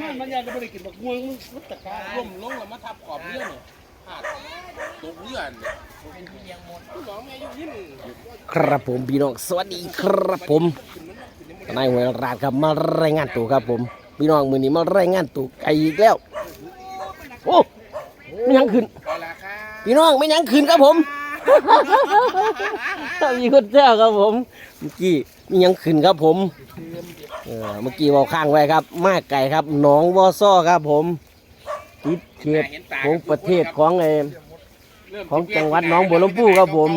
มันมันยังไม่ได้กินบักม่วงมันตะการร่วมลงแล้วมาทับขอบเรือเนี่ยพาดตกเรือเนี่ยน้องแม่ยู่ยิ่งครับผมพี่น้องสวัสดีครับผมนายหัวราชครับมารายงานตัวครับผมพี่น้องมือนี้มารายงานตัวไกลอีกแล้วโอ้ไม่ยังขึ้นพี่น้องไม่ยังขึ้นครับผมมีคนแจ้วครับผมเมื่อกี้มียังขึ้นครับผม อเมื่อกี้บอกข้างไว้ครับ มาไก่ครับหนองวอซ้อครับ ผมติดเขตของประเทศของไอของจังหวัดหนองบัวลำพูครับผม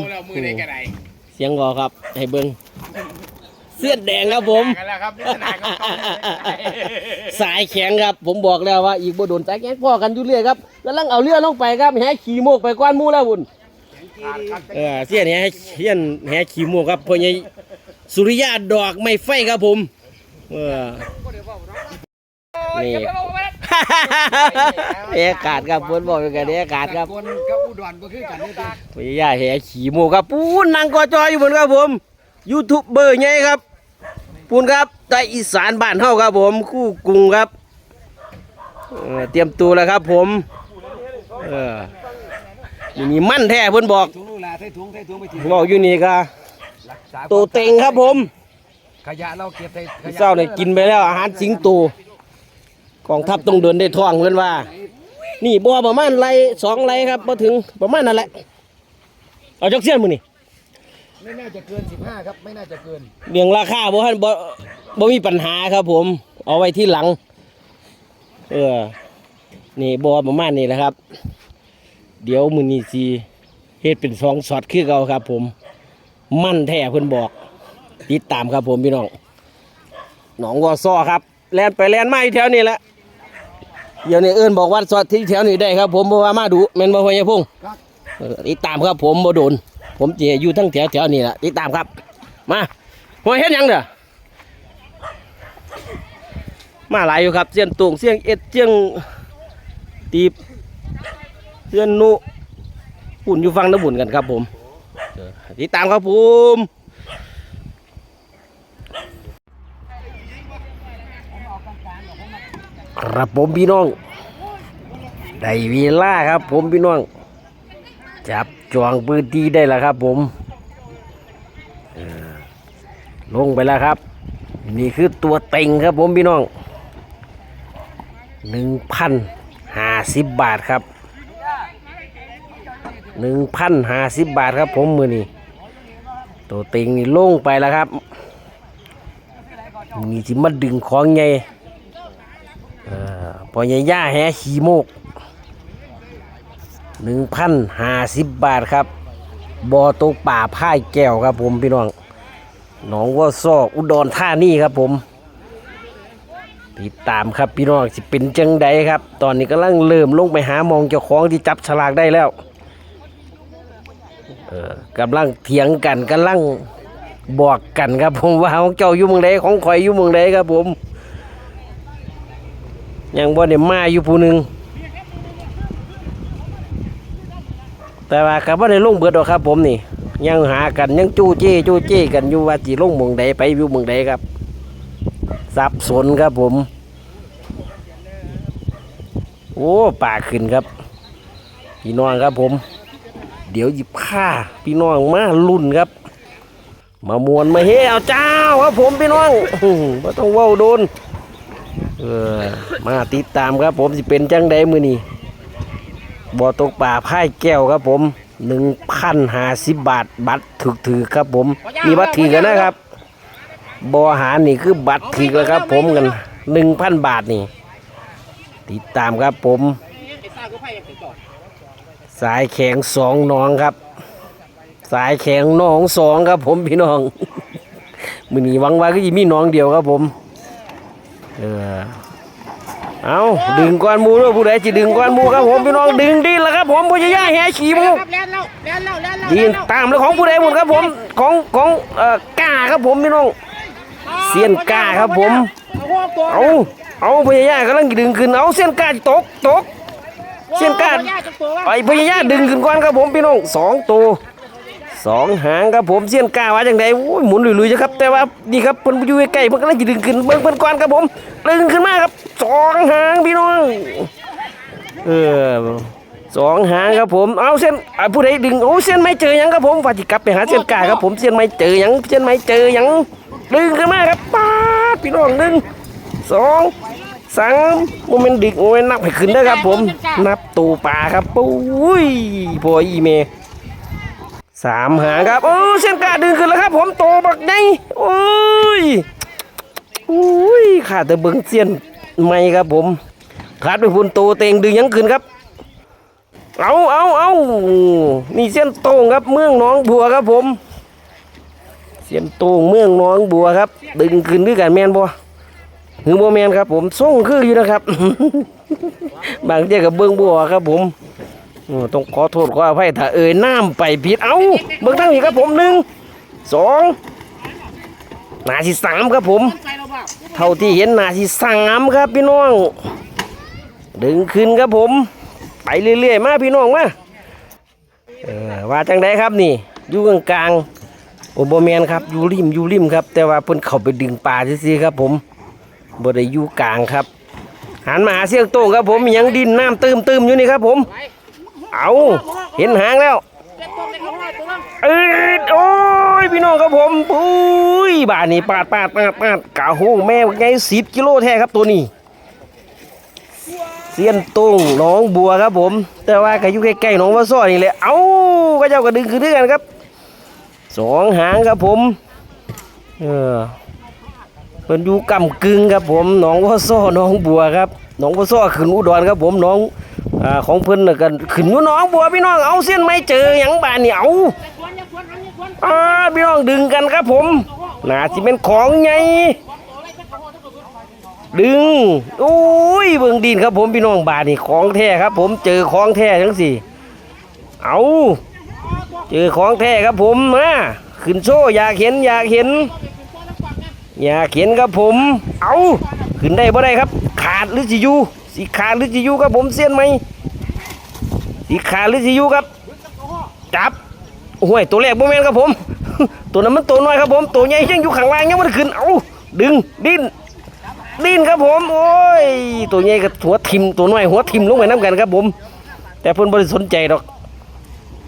เสียงวอครับ ให้เบิ้งเสื้อแดงครับผมสายแข็งครับ ผมบอกแล้วว่า อีกบ่โดนสายแข็งพ่อกันอยู่เรื่อยครับกำลังเอาเรือลงไปครับแห่ขี่โมกไปก้อนมูแล้วบุญเออเสียนแหเสียนแหขี่โมกครับพ่อใหญ่สุริยาดอกไม่ไฟครับผม เออนี่แหกาดครับเพิ่นบอกเป็นกันแหกาดครับคนกับอุดรก็คือกันนี่ติพ่อใหญ่แหขี่โมครับปูนนางกอจอยอยู่บนครับผมยูทูบเบอร์ใหญ่ครับปูนครับใต้อีสานบ้านเฮาครับผมคู่กรุงครับเตรียมตัวแล้วครับ ผมเออนี่มีมั่นแท้เพิ่นบอกงลูกหลาใส่ถุงใส่ถุงไปทิ้งบอกอยู่นี่ก็รักษาโตเต็งครับผม ขยะเราเก็บใส่ขยะเจ้าเนี่ยกินไปแล้วอาหารสิงโตกองทัพต้องเดินได้ท่องเพิ่นว่า นี่บ่ประมาณไรสองไรครับบ่ถึงประมาณนั่นแหละเอาจักเสี้ยนมื้อนี่ไม่น่าจะเกิน15ครับไม่น่าจะเกินเรื่องราคาบ่ทันบ่บ่มีปัญหาครับ ผม เอาไว้ที่หลัง เออนี่บ่ประมาณนี้แหละครับ เดี๋ยวมื้อนี้สิเฮ็ดเป็นสองช็อตคือเก่าครับ ผม มั่นแท้เพิ่นบอก ติดตามครับผมพี่น้องหนองวอซ้อครับแลนไปแลนมาอยู่แถวนี้แหละเดี๋ยวนี้เอิ้นบอกว่าสอดที่แถวนี้ได้ครับ ผมเพราะว่ามาดูแมนบ่พ่อใหญ่งติดตามครับผมบ่โดน ผมจะอยู่ทั้งแถวแถวนี้แหละติดตามครับ มาหัวเฮ็ดยังเด้อมาหลายอยู่ครับเสียนตุงเสียงเอ็ดเสียงตีบเสียนนุปุ่นอยู่ฟังน้ำบุญกันครับผมติดตามครับผม ครับผมพี่น้อง ได้เวลาครับ ผมพี่น้อง จับจองพื้นที่ได้แล้วครับ ผมลงไปแล้วครับ นี่คือตัวเต็งครับผมพี่น้องหนึ่งพันห้าสิบบาทครับหนึ่งพันห้าสิบบาทครับผมมือนี่ตัวเต็งนี่ลงไปแล้วครับ มีที่มาดึงของไง เออพอใหญ่ย่าแหขี่โมกหนึ่งพันห้าสิบบาทครับบ่อตกป่าพ่ายแก้วครับผมพี่น้องหนองว่าซอกอุดรธานีครับผม ติดตามครับพี่น้องสิเป็นจังใดครับ ตอนนี้กำลังเริ่มลงไปหามองเจ้าของที่จับฉลากได้แล้วเออกำลังเถียงกันกำลังบอกกันครับผมว่าของเจ้าอยู่เมืองใดของข่อยอยู่เมืองใดครับผม ยังบ่ได้มาอยู่ผู้หนึ่งแต่ว่ากับว่าในลงเบิดหรอกครับ ผมนี่ ยังหากันยังจู้เจ้จู้เจ้กันอยู่ว่าจีลงเมืองใดไปอยู่เมืองใดครับสับสนครับผม โอ้ป่าขึ้นครับ พี่น้องครับผม เดี๋ยวหยิบผ้าพี่น้องมาลุ่นครับ มามวนมาเฮเอาเจ้าครับผมพี่น้องไม่ต้องว้าโดน เออมาติดตามครับผมสิเป็นจังใดมือนี้บ่อตกป่าพ่ายแก้วครับผมหนึ่งพันห้าสิบบาทบัตรถือถือครับผม มีบัตรถือกันนะครับบ่ออาหานี่คือบัตรถือครับ ผมกันหนึ่งพันบาทนี่ ติดตามครับผม สายแข็งสองน้องครับ สายแข็งน้องสองครับผมพี่น้องมือนี้หวังว่าก็จะมีน้องเดียวครับผม เออเอาดึงก้อนหมูด้วยผู้ใดจะดึงก้อนหมูครับผมพี่น้องดึงดีแล้วครับผมผู้ใหญ่แห่ขี่หมูครับแล้วแล้วแล้วแล้วแล้วดีตามแล้วของผู้ใดหมดครับผมของของเอ่อกล้าครับผมพี่น้องเสี้ยนกล้าครับผมเอาเอาผู้ใหญ่กำลังดึงขึ้นเอาเส้นกล้าตกตกเส้นกล้าไปผู้ใหญ่ดึงขึ้นก่อนครับผมพี่น้องสองตัว สองหางครับผมเส้นก้าว่าจังไดโอ้ยหมุนลุยๆจะครับ แต่ว่านี่ครับเพิ่นอยู่ใกล้เพิ่นกำลังจะดึงขึ้นเบิ่งเพิ่นก่อนครับผมดึงขึ้นมาครับสองหางพี่น้องเออสองหางครับผมเอาเส้นอะผู้ใดดึงโอ้เส้นไม่เจอยังครับผมว่าจิกลับไปหาเส้นกาครับผมเส้นไม่เจอยังเส้นไม่เจอยังดึงขึ้นมาครับป้าพี่น้องหนึ่งสองสามโมเมนต์ดึกโมเมนต์นับให้ขึ้นได้ครับผมนับตูป่าครับปุ้ยพออีเม สามหางครับโอ้เส้นกาดึงขึ้นแล้วครับ ผมโตบักไงโอ้ยโอ้ยขาดแต่เบิ้งเส้นไม่ครับผมขาดไปพุ่นโตเต็งดึงยังขึ้นครับ เอาเอาเอานี่เส้นโตงครับ เมืองน้องบัวครับผม เส้นโตงเมืองน้องบัวครับ ดึงขึ้นด้วยกันแมนบัวหือบัวแมนครับ ผมส่งคืออยู่นะครับ บางเทีกับเบื้องบัวครับผม ต้องขอโทษขออภัยถ้าเอ่ยน้ำไปผิด เอาเบื้องตั้งอีกครับผมหนึ่งสองหนาที่สามครับผม เท่าที่เห็นหนาที่สามครับพี่น้อง ดึงขึ้นครับผม ไปเรื่อยๆ มาพี่น้องมาว่าจังไดครับนี่ อยู่กลางกลางๆโอโบแมนครับอยู่ริมอยู่ริมครับ แต่ว่าเพิ่นเข้าไปดึงปลาซื่อๆครับผมบ่ได้อยู่กลางครับหันมาหาเสียงโต้งครับผมยังดินน้ำตื้มตื้มอยู่นี่ครับผม เอาเห็นหางแล้วเออโอ้ยพี่น้องครับผมปุ้ยบ้าดนี่ปาดปาดปาดปาดกะหูแม่ไงสิบกิโลแท้ครับตัวนี้เสียนตุ้งน้องบัวครับผม แต่ว่าก็อยู่ใกล้ๆหนองวัวซ้อนี่แหละเอ้าก็เจ้าก็ดึงขึ้นด้วยกันครับสองหางครับผมเออเป็นอยู่กำกึ่งครับผมหนองวัวซ้อหนองบัวครับ หนองวัวซ้อขึ้นอุดรครับผมน้องอ่าของเพิ่นน่ะกันขึ้นอยู่หนองบัวพี่น้องเอาเส้นไม่เจอหยังบานนี่เอาอ่าพี่น้องดึงกันครับผมน่าสิเป็นของใหญ่ดึงโอ้ยเบิ่งดินครับผมพี่น้องบาทนี่ของแท้ครับ ผมเจอของแท้ทั้งสี่ เอาเจอของแท้ครับผมมาขึ้นโซ่อยากเห็นอยากเห็น อยากเห็นครับผม เอา ขึ้นได้บ่ได้ครับ ขาดหรือสิยูสิขาดหรือสิยูครับผมเสี้ยนไหมสิขาดหรือสิยูครับ จับห้วยตัวแรกบ่แม่นครับผม ตัวนั้นมันตัวน้อยครับผม ตัวใหญ่ยังอยู่ข้างล่างยังไม่ได้ขึ้น เอาดึงดิ้นดิ้นครับผม โอ้ย ตัวใหญ่กับหัวทิมตัวน้อยหัวทิมลงไปน้ำกันครับผม แต่เพิ่นบ่ได้สนใจดอก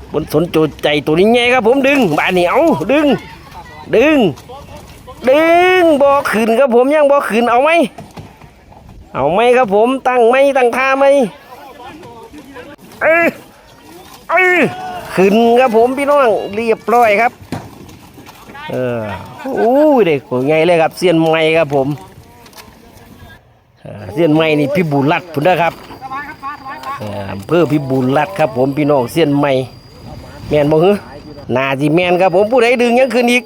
เพิ่นสนใจตัวนี้ใหญ่ครับผมดึงบานนี้เอาดึง ดึง ดึงบ่ขึ้นครับผมยังบ่ขึ้นเอาไหมเอาไหมครับผมตั้งไหมตั้งท่าไหมเออเออขึ้นครับผมพี่น้องเรียบร้อยครับ เอออู้ยเด็กตัวใหญ่เลยครับเสียนไม้ครับผมเสียนไม้นี่พี่บุญรัดพุ่นนะครับเอ่ออำเภอพี่บุญรัดครับผมพี่น้องเสียนไม้แมนบ่ฮึนาจีแมนครับผมผู้ใดดึงยังขึ้นอีก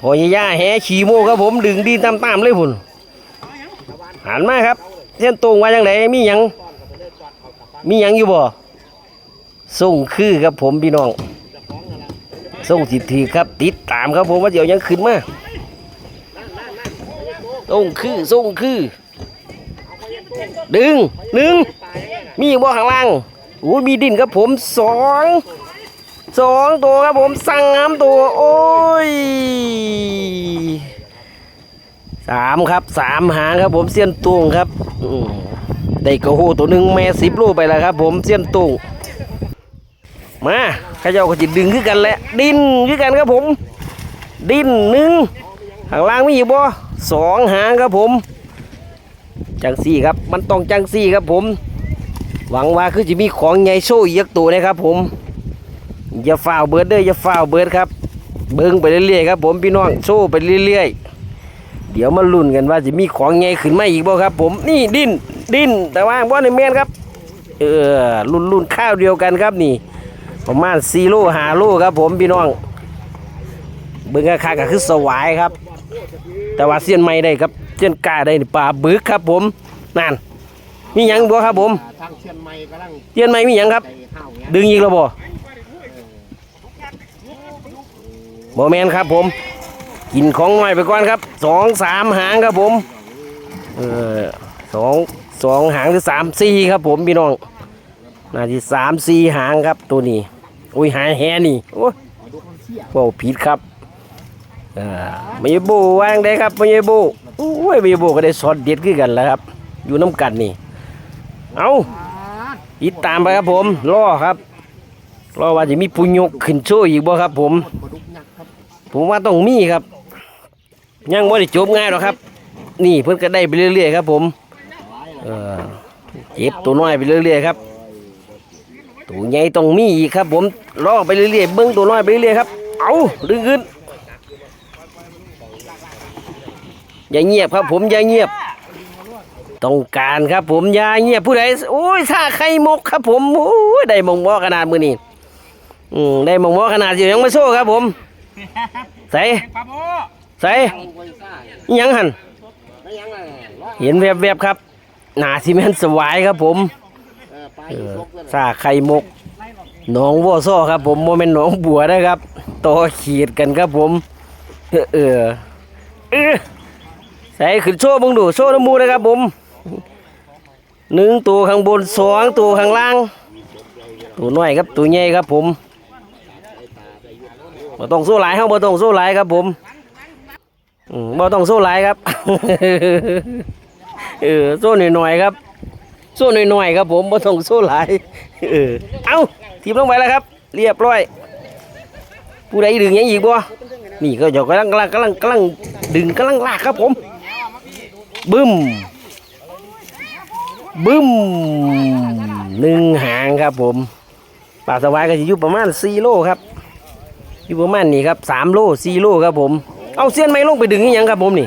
พอย่าแห่ขี่โมครับผมดึงดีตามๆเลยพุ่นหันมาครับเส้นตรงว่าจังไดมีหยังมีหยังอยู่บ่ส่งคือครับผมพี่น้องส่งสิถือครับ ติดตามครับผมว่าเดี๋ยวยังขึ้นมาส่งคือส่งคือ ดึงหนึ่งมีบ่ข้างล่างโอ้ยมีดินครับผมสอง สองตัวครับผมสั่งน้ำตัว โอ้ยสามครับสามหางครับผมเสี้ยนตุงครับได้กระโหตัวหนึ่งแม่สิบโลไปแล้วครับ ผมเสี้ยนตุงมาข้าเจ้าก็จะดึงขึ้นกันแหละ ดินขึ้นกันครับผม ดินหนึ่งข้างล่างไมีอีกบ่สองหางครับผม จังซี่ครับ มันต้องจังซี่ครับผม หวังว่าคือจะมีของใหญ่โชว์อีกตัวนะครับผม อย่าฝ้าวเบิดเด้ออย่าฝ้าวเบิดครับ เบิ้งไปเรื่อยๆครับผมพี่น้องโชว์ไปเรื่อยๆ เดี๋ยวมาลุ้นกันว่าจะมีของใหญ่ขึ้นมาอีกบ่ครับ ผมนี่ดิ้นดิ้นแต่ว่าบ่ในแม่นครับ เออรุ่นรุ่นข้าวเดียวกันครับนี่ ประมาณ4โล5โลครับ ผมพี่น้อง เบิ่งค่าก็คือสวายครับ แต่ว่าเสี้ยนไม่ได้ครับเสี้ยนกล้าได้นี่ปลาบึกครับ ผมนั่นมีหยังบ่ครับผมทางเชียงใหม่กำลังเสี้ยนไม่มีหยังครับไปห้าวเงี้ยดึงอีกแล้วบ่ บ่แมนครับผม กินของหน่อยไปก่อนครับสองสามหางครับผมเออสองสองหางหรือสามสี่ครับผมพี่น้องน่าจะสามสี่หางครับตัวนี้อุ้ยหายแฮนี่โอ้ยเว้าผิดครับออไม่บูวางได้ครับไม่บูโอ้ยไม่บูก็ได้สอดเด็ดขึ้นกันแล้วครับ อยู่น้ำกันนี่เอาติดตามไปครับผมรอครับรอว่าจะมีปุญยกขึ้นโชว์อีกบ่ครับผม ผมว่าต้องมีครับ ยังไม่ได้จบง่ายหรอกครับ นี่เพิ่นก็ได้ไปเรื่อยๆครับ ผมเออเก็บตัวน้อยไปเรื่อยๆครับตัวใหญ่ต้องมีอีกครับ ผมรอไปเรื่อยๆเบิ้งตัวน้อยไปเรื่อยๆครับ เอาดึงขึ้นอย่าเงียบครับ ผมอย่าเงียบต้องการครับ ผมอย่าเงียบผู้ใดโอ้ยถ้าใครมกครับ ผมโอ้ยได้มงมอขนาดมือนี่อืมได้มงมอขนาดเดียวยังไม่โซ่ครับ ผม ใส่ใส่ยังหันเห็นแวบๆครับ หนาซีเมนต์สวายครับผมซาไข่มกหนองวัวซ้อครับผมโมเมนหนองบัวนะครับต่อขีดกันครับผม เออเออใส่ขึ้นโซ่เบังดูโซ่น้ำมูนะครับผมหนึ่งตัวข้างบนสองตัวข้างล่าง ตัวน้อยครับตัวใหญ่ครับผม บ่ต้องโซ่หลายเฮาบ่ต้องโซ่หลายครับผมอืมบ่ต้องโซ่หลายครับ เออโซ่หน่อยๆครับโซ่หน่อยๆครับผมบ่ต้องโซ่หลายเออเอาทีมลงไปแล้วครับ เรียบร้อย ผู้ใดดึงยังอีกบ่นี่ก็เดี๋ยวกำลังกำลังกำลังกำลังดึงกำลังลากครับผมบึ้มบึ้มหนึ่งหางครับผมปลาสวายก็จะอยู่ประมาณ4โลครับ อยู่ประมาณนี้ครับ3โล4โลครับผม เอาเสี้ยนไม้ลงไปดึงนี่ยังครับผมนี่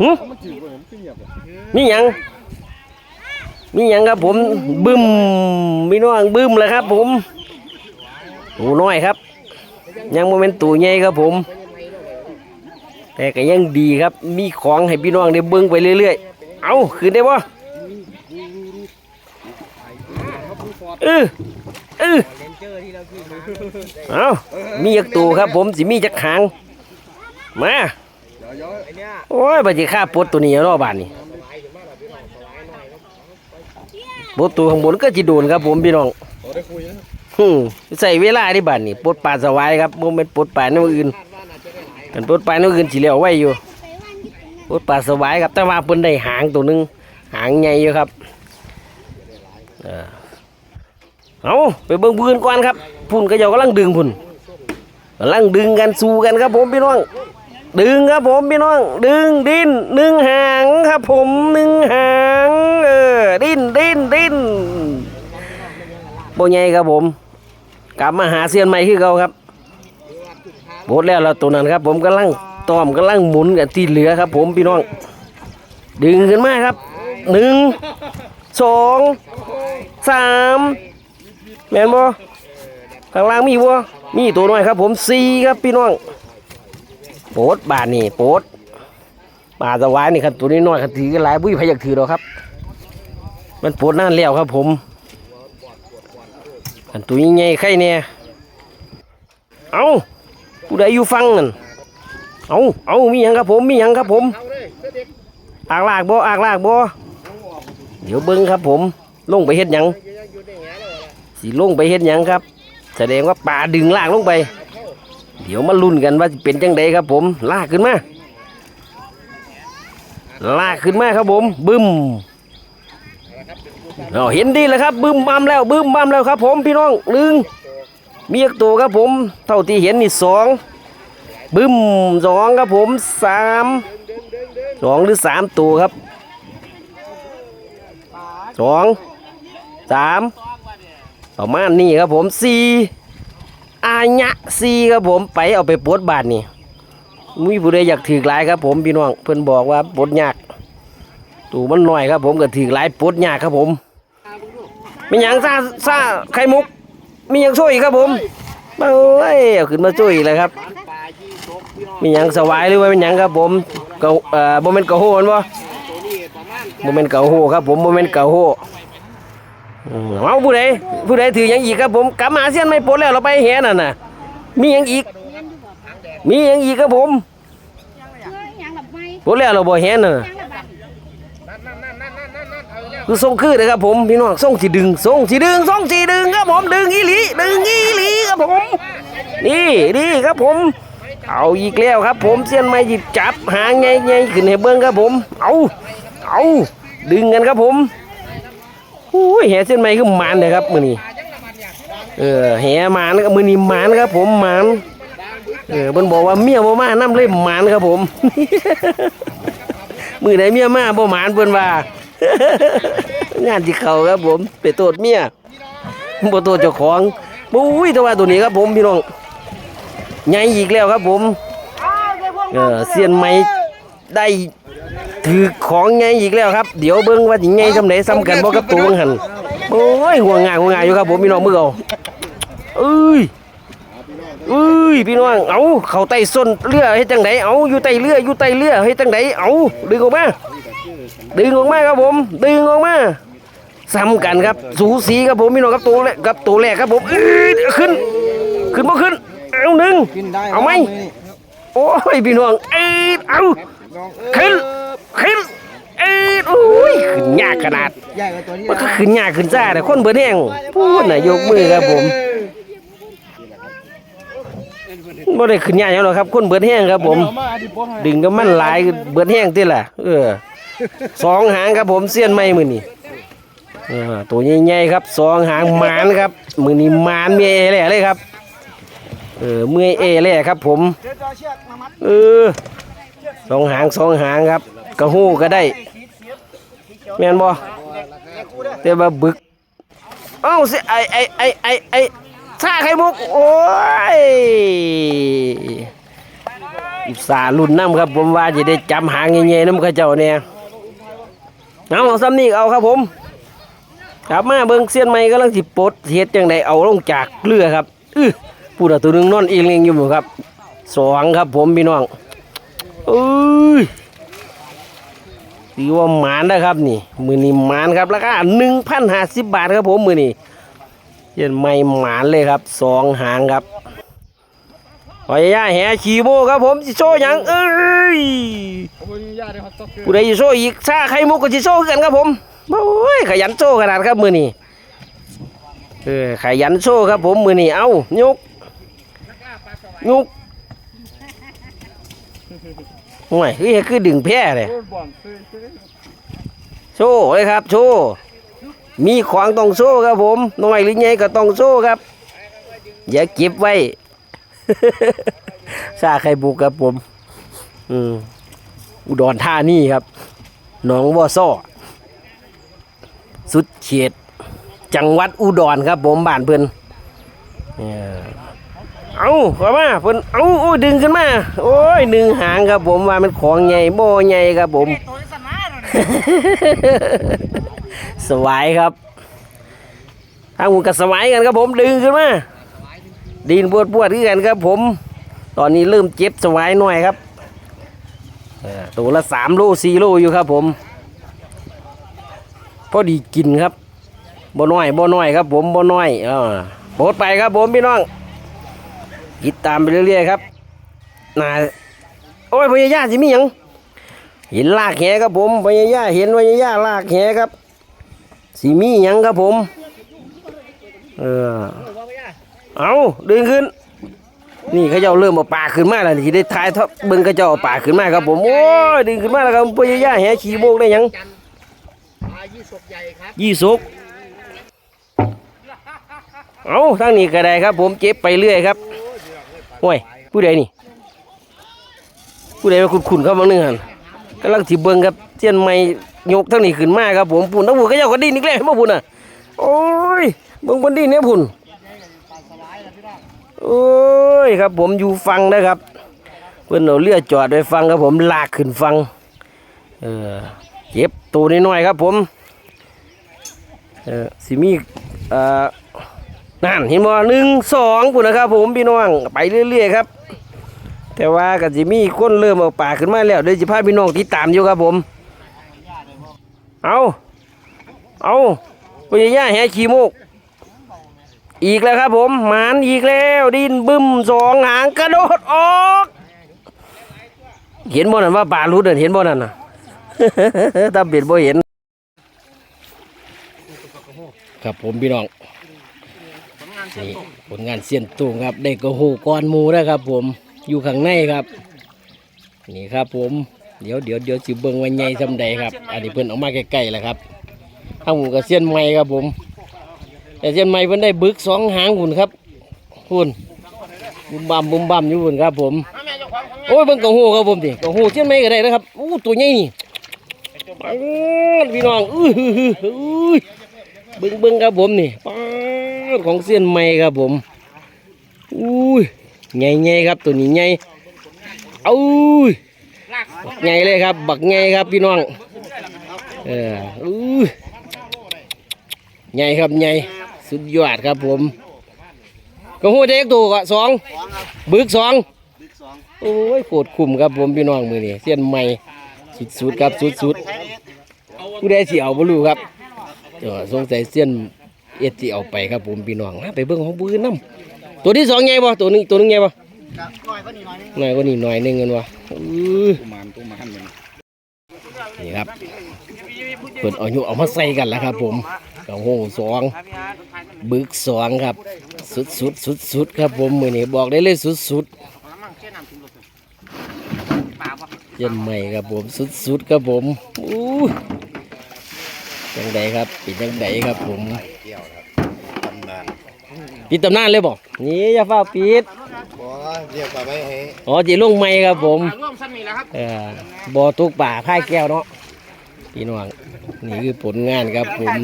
หึมีหยังมีหยังครับผมบึ้มมีน้องบึ้มแล้วครับผมตัวน้อยครับ ยังโมเมนตัวใหญ่ครับผม แต่ก็ยังดีครับ มีของให้พี่น้องได้เบิ้งไปเรื่อยๆ เอาขึ้นได้บ่เออเออ เอามีจักตัวครับ ผมสิมีจักหางมาโอ้ยบัดสิฆ่าปลดตัวนี้เอาเนาะบานนี้บทตัวข้างบนก็จะโดนครับ ผมพี่น้องอืมใส่เวลาที่บ้านนี่ปลดปลาสวายครับโมเมนปลดปลาโน้นอื่นกันปลดปลาโน้นอื่นสิเหลียวไว้อยู่ปลดปลาสวายครับแต่ว่าเพิ่นได้หางตัวหนึงหางใหญ่อยู่ครับเออ เอาไปเบิ่งปืนก่อนครับพุ่นก็เจ้ากำลังดึงพุ่นกำลังดึงกันสู้กันครับผมพี่น้อง ดึงครับผมพี่น้อง ดึงดิ้นหนึ่งหางครับผมหนึ่งหางเออดิ้นดิ้นดิ้นโบใหญ่ครับผม กลับมาหาเซียนใหม่คือเขาครับโบดแล้วเราตัวนั้นครับ ผมกำลังตอมกำลังหมุนกันที่เหลือครับ ผมพี่น้อง ดึงขึ้นมาครับหนึ่งสองสาม แมนบ่ข้างล่างมีบ่มีตัวน้อยครับ ผมสี่ครับพี่น้องโปดบานนี่โปดปลาสวายนี่ครับตัวนี้น้อยครับถือหลายบุ้ยพยักถือหรอกครับ มันโปดนั่นแล้วครับ ผมอันตัวนี้ใหญ่ไข่เนี่ยเอาผู้ใดอยู่ฟังนั่นเอาเอามีหยังครับผมมีหยังครับผมอากลากบ่อากลากบ่เดี๋ยวเบิ้งครับผม ลงไปเฮ็ดหยัง สิลงไปเฮ็ดหยังครับ แสดงว่าปลาดึงลากลงไป เดี๋ยวมาลุ้นกันว่าจะเป็นจังไดครับ ผม ลากขึ้นมา ลากขึ้นมาครับผม บึ้มเอาเห็นดีแล้วครับ บึ้มบัมแล้ว บึ้มบัมแล้วครับ ผมพี่น้องหนึ่งมีอีกตัวครับผม เท่าที่เห็นนี่สองบึ้มสองครับผมสามสองหรือสามตัวครับสองสาม ประมาณนี้ครับผมสีอาญะซีครับผมไปเอาไปปลดบาทนี่มีผู้ใดอยากถือหลายครับผมพี่น้องเพิ่อนบอกว่าปลดยากตูมันหน้อยครับผมก็ถือหลายปลดยากครับผมมีหยังซาซาไข่มุก มีหยังช่วยครับผมมาโอ้ยเอาขึ้นมาช่วยอีกเลยครับ มีหยังสวายหรือว่าเป็นหยังครับผมเกาเอ่อโมเมนต์เก่าโฮนบ่โมเมนต์เก่าโฮครับผมโมเมนต์เก่าโฮ เอาผู้ใดผู้ใดถือหยังอีกครับผมกลับมาเสียนไม่ปลดแล้วเราไปแหนั่นน่ะ มียังอีก มียังอีกครับผมหลับไม่ปลดแล้วเราบ่แหนั่นน่ะคือส่งคือเลยครับผมพี่น้องส่งสีดึงส่งสีดึงส่งสีดึงครับผมดึงอีหลีดึงอีหลีครับผมนี่นี่ครับผม เอาอีกแล้วครับ ผมเสียนไม่หยิบจับหางใหญ่ๆขึ้นให้เบิ้งครับผม เอาเอาดึงกันครับผม อุ้ยแหเส้นไหมคือหมันเลยครับมือนี้เออแหหมันครับมือนี้หมันครับ ผมหมันเออเพิ่นบอกว่าเมียบ่มาน้ำเล่มหมันครับผม มือไหนเมียมาบ่หมานเพิ่นว่างานที่เขาครับ ผมไปโทษเมียบ่โทษเจ้าของบุ้ยแต่ว่าตัวนี้ครับผมพี่น้องใหญ่อีกแล้วครับผมเออเสียนไม้ได้ ถือของใหญ่อีกแล้วครับ เดี๋ยวเบิ่งว่าสิใหญ่ซำไหนซ้ำกันบ่กับตัวเบิ่งหั่นโอ้ยห่วงง่ายห่วงง่ายอยู่ครับผมพี่น้องมือเอาเอ้ยเอ้ยพี่น้องเอาเขาไต่ส้นเรือเฮ็ดจังไดเอาอยู่ไต่เรืออยู่ไต่เรือเฮ็ดจังไดเอาดึงออกมาดึงออกมาครับผมดึงออกมาซ้ำกันครับสูสีครับผมพี่น้องครับตัวแรกกับตัวแรกครับผมเอ้ยขึ้น ขึ้นบ่ขึ้นเอาหนึ่งกินได้เอาไหมโอ้ยพี่น้องเอ้ยเอาขึ้น ขึ้นเอ้ยโอ้ยขึ้นยากขนาด ใหญ่กว่าตัวนี้มันก็ขึ้นยากขึ้นซ่าแต่คนเบิดแห้งพูดน่ะยกมือครับผมบ่ได้ขึ้นยากหยังหรอกครับ คนเบิดแห้งครับผมเอามาดิบ่ให้ดึงก็มันหลายเบิดแห้งติล่ะ เออสองหางครับผมเสี้ยนไม้มือนี่เออตัวใหญ่ๆครับสองหางหมานครับ มือนี้หมานเมียเอแหล่เลยครับ เออเมื่อยเอแหล่ครับผม เออ สองหางสองหางครับ กระหู้ก็ได้ แม่นบ่แต่ว่าบึก เอ้าสิไอไอไอไอไอชาไข่มุก โอ้ยอุตส่าห์รุ่นน้ำครับ ผมว่าจะได้จำหางเงี้ยน้ำข้าเจ้าเนี่ยเอาเอาซ้ำนี่เอาครับผมกลับมาเบิ่งเสี้ยนไม้กำลังสิปดเฮ็ดจังไดเอาลงจากเรือครับ อื้อพูดตัวหนึงนอนเองเองอยู่หมู่ครับสองครับผมพี่น้องเอ้ย ถือว่าหมานนะครับนี่ มือนี้หมานครับราคาหนึ่งพันห้าสิบบาทครับผมมือนี้เย็นไม่หมานเลยครับสองหางครับหอยย่าแหชีโบครับผมจิโซ่ยังเอ้ยผู้ใดจิโซ่อีกซาไข่มุกก็จิโซ่กันครับผมโอ้ยขยันโซ่ขนาดครับมือนี้เออขยันโซ่ครับผมมือนี้เอ้ายกยก ห่วยคือคือดึงแพร่เลยโชว์เลยครับโชว์มีของต้องโชว์ครับผมน้อยหรือใหญ่ก็ต้องโชว์ครับ อย่าเก็บไว้ซาไข่บุกครับผม อืมอุดรธานีครับหนองวัวซ้อสุดเขต จังหวัดอุดรครับผมบ้านเพิ่นเนี่ย เอาขอมาเพิ่นเอาโอ้ยดึงขึ้นมา โอ้ยหนึ่งหางครับผมว่ามันของใหญ่บ่ใหญ่ครับผม สวายครับทางหุ่นกับสวายกันครับผมดึงขึ้นมาดินปวดปวดๆคือกันครับผม ตอนนี้เริ่มเจ็บสวายหน่อยครับเออตัวละสามโลสี่โลอยู่ครับผมพอดีกินครับบ่น้อยบ่น้อยครับผมบ่น้อยเออโปรดไปครับผมพี่น้อง ติดตามไปเรื่อยๆครับน่าโอ้ยพยายาสิมีหยังเห็นลากแหครับผมพญายาเห็นพญายาลากแหครับสีมีหยังครับผมเออเอาดึงขึ้น นี่เขาเจ้าเริ่มเอาปากขึ้นมาแล้วที่ได้ทายทอดเบิ้งเขาเจ้าเอาปากขึ้นมาครับผมโอ้ยดึงขึ้นมาแล้วครับพญายาแหขี่โบกได้หยังยี่สุกเอาทางนี้ก็ได้ครับผมเจ็บไปเรื่อยครับ โอ้ยผู้ใดนี่ ผู้ใดมาขุนเข้ามาหนึ่งหันกำลังสิเบิ่งครับเทียนไม้ยกทั้งนี้ขึ้นมาครับผมปุ่นทั้งปุ่นก็เจ้าก็ดินอีกแล้วเห็นบ่ปุ่นอะโอ้ยเบิ่งบนดินเนี่ยปุ่นโอ้ยครับผมอยู่ฟังนะครับเพิ่อนเอาเรือจอดไว้ฟังครับผมลากขึ้นฟังเออเก็บตัวน้อยๆครับผมเออสิมีอ่อ นั่นเห็นบ่หนึ่งสองปุ่นนะครับ ผมพี่น้องไปเรื่อยๆครับ แต่ว่าก็สิมีคนเริ่มเอาป่าขึ้นมาแล้วเดี๋ยวจะพาพี่น้องติดตามอยู่ครับผม เอาเอาพญายาแห่ขี้มูกอีกแล้วครับผมหมานอีกแล้วดินบึ้มสองหางกระโดดออก เห็นบ่นั่นว่าป่ารุดเดินเห็นบ่นั่นน่ะถ้าเบ็ดบ่เห็น ครับผมพี่น้อง นี่ผลงานเสียนตุงครับได้กระหูก้อนหมูนะครับ ผมอยู่ข้างในครับ นี่ครับ ผมเดี๋ยวเดี๋ยวเดี๋ยวสิเบิ่งว่าใหญ่ซำใดครับ อันนี้เพิ่นเออกมาใกล้ๆแล้วครับทางหมูกับเส้นไม้ครับ ผม แต่เส้นไม้เพิ่นได้บึกสองหางหุ่นครับหุ่นบุมบัมบุมบัมอยู่หุ่นครับ ผมโอ้ยเบิ่งกระหูครับผมดิกระหูเส้นไม้ก็ได้นะครับอู้ตัวใหญ่นี่อื้อพี่น้องอื้อหือหืออื้อเบิ่งเบิ่งครับผมนี่ปา ของเส้นไม้ครับผมอุ้ยใหญ่ๆครับตัวนี้ใหญ่เอาอุ้ยบักใหญ่เลยครับ บักใหญ่ครับพี่น้องเอออุ้ยใหญ่ครับใหญ่สุดยอดครับผมกระหูเด็กตัวก็สองบึกสองโอ้ยโคตรคุ้มครับผมพี่น้องมือนี่เส้นใหม่สุดๆครับสุดๆผู้ใดสิเอาบ่รู้ครับเออสงสัยเส้น เอ็ดสิเอาไปครับผมพี่น้องมาไปเบิ่งของผู้อื่นนํตัวที่สองใหญ่บ่ตัวหนึงตัวหนึงใหญ่บ่หน่อยกว่านี้หน่อยหนึงกันวะนี่ครับเปิดเอาอยู่เอามาใส่กันแล้วครับ ผมกระโหสองบึกสองครับ สุดๆสุดๆครับผมมือนี้บอกได้เลยสุดๆเย็นใหม่ครับผมสุดๆครับผมอู้ยังไดครับปิดยังไดครับผม ปิดตำนานเลยบอกนี่อย่าฟ้าปิดบ่เรียกว่าไม่ให้อ๋อจีลงใหม่ครับผมร่วมซ้ำนี่แหละครับเออบ่อตุกป่าพ่ายแก้วเนาะพี่น้องนี่คือผลงานครับผม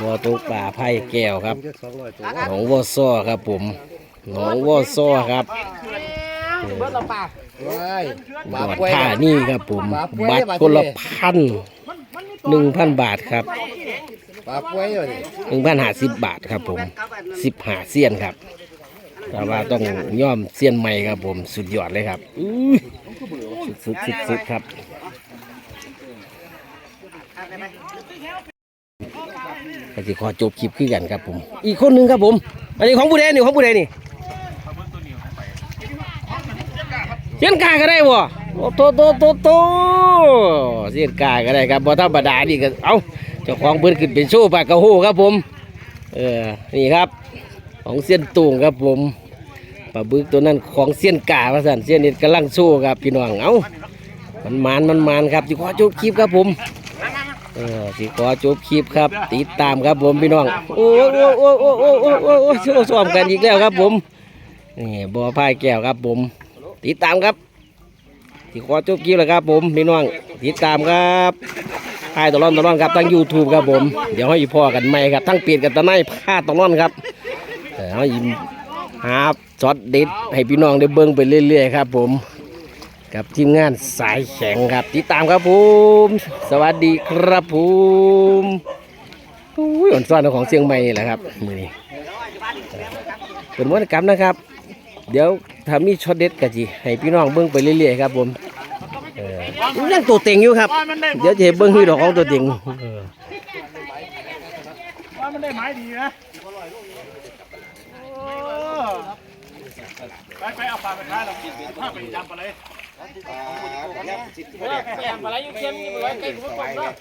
บ่อตุกป่าพ่ายแก้วครับเรียกสองร้อยตัวหนองวัวซ้อครับผมหนองวัวซ้อครับว้ายบาทท่านี่ครับผมบัตรคนละพันหนึ่งพันบาทครับ ปลาป่วยอยู่นี่หนึ่งพันห้าสิบบาทครับ ผมสิบหาเซียนครับแต่ว่าต้องย่อมเซียนใหม่ครับผมสุดยอดเลยครับอื้สุดสุดสุดสุดครับก็จะขอจบคลิปคือกันครับผม อีกคนหนึ่งครับผม อันนี้ของผู้ใดนี่ของผู้ใดนี่เซียนกาก็ได้บ่โอ้โตโตโตโตเซียนกาก็ได้ครับบ่ธรรมดานี่ก็เอา เจ้าของเพิ่นขึ้นเป็นโชว์ปากกระโหครับผม เออ นี่ครับ ของเส้นตุงครับผมปลาบึกตัวนั้นของเส้นกาพระสันเส้นน็ตกำลังโชว์ครับพี่น้อง เอ้า มันมานมันมานครับสิขอจบคลิปครับผม เออสิขอจบคลิปครับ ติดตามครับผมพี่น้อง โอ้โอ้โอ้โอ้โอ้โอ้โอ้โอ้โชว์ซ้อมกันอีกแล้วครับผม นี่บ่อพายแก้วครับผม ติดตามครับสิขอจบคลิปแล้วครับผมพี่น้องติดตามครับ พายตลอดตลอดครับทั้ง YouTube ครับผม เดี๋ยวให้พ่อกันใหม่ครับทั้งเปลี่ยนกันตะไนพาตลอดครับเออให้หาช็อตเด็ดให้พี่น้องได้เบิ่งไปเรื่อยๆครับ ผม กับทีมงานสายแข็งครับติดตามครับผม สวัสดีครับผมอุ้ยอ่อนซ่อนของเชียงใหม่แหละครับมือนี้เป็นวัฒกรรมนะครับ เดี๋ยวถ้ามีช็อตเด็ดก็จีให้พี่น้องเบิ่งไปเรื่อยๆครับผม เออยังตัวเต็งอยู่ครับ เดี๋ยวจะให้เบิ่งที่ดอกของตัวเต็งเออว่ามันได้ไม้ดีนะไปไปเอาปลาไปท้ายเราถ้าไปจำปลาเลยแกมปลาไหลอยู่เค็มอยู่เลยใกล้หัวกลมแล้ว